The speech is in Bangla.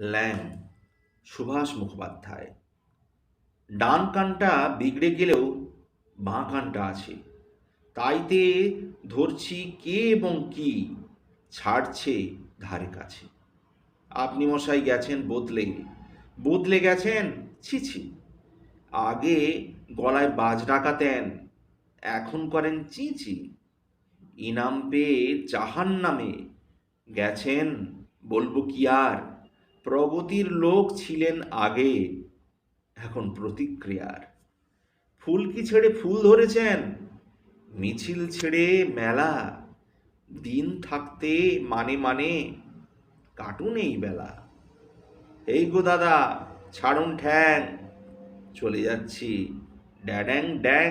ল্যাং, সুভাষ মুখোপাধ্যায়। ডান কানটা বিগড়ে গেলেও বাঁ কানটা আছে। তাইতে ধরছি কে এবং কি ছাড়ছে ধারে কাছে। আপনি মশাই গেছেন বদলে। বদলে গেছেন? ছি ছি। আগে গলায় বাজ ডাকাতেন, এখন করেন চিঁচি ইনাম পেয়ে জাহান নামে গেছেন বলব কি আর? প্রগতির লোক ছিলেন আগে, এখন প্রতিক্রিয়ার। ফুল কি ছেড়ে ফুল ধরেছেন? মিছিল ছেড়ে মেলা, দিন থাকতে মানে মানে কাটুন এই বেলা। এই গো দাদা, ছাড়ুন ঠ্যাং, চলে যাচ্ছি ড্যাড্যাং ড্যাং